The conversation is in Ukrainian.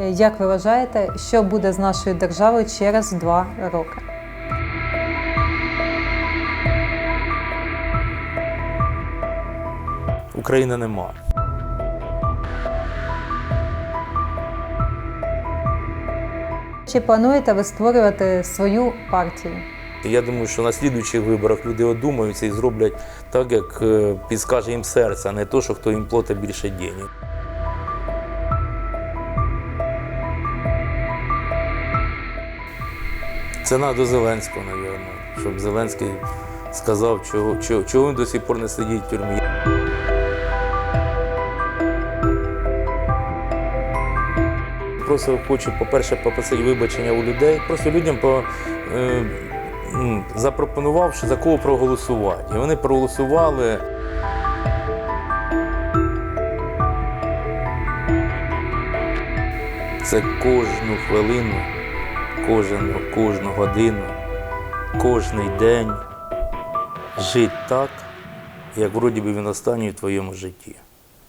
Е, Як ви вважаєте, що буде з нашою державою через два роки? України нема. Чи плануєте ви створювати свою партію? Я думаю, що на слідуючих виборах люди одумаються і зроблять так, як е, підскаже їм серце, а не то, що хто їм платить більше денег. Це треба Зеленського, мабуть, щоб Зеленський сказав, чого, чого, чого він до сих пор не сидить в тюрмі. Просто хочу, по-перше, попросити вибачення у людей, просто людям по, е, запропонувавши за кого проголосувати. І вони проголосували. Це кожну хвилину, кожну, кожну годину, кожний день жити так, як вроді би він останній в твоєму житті.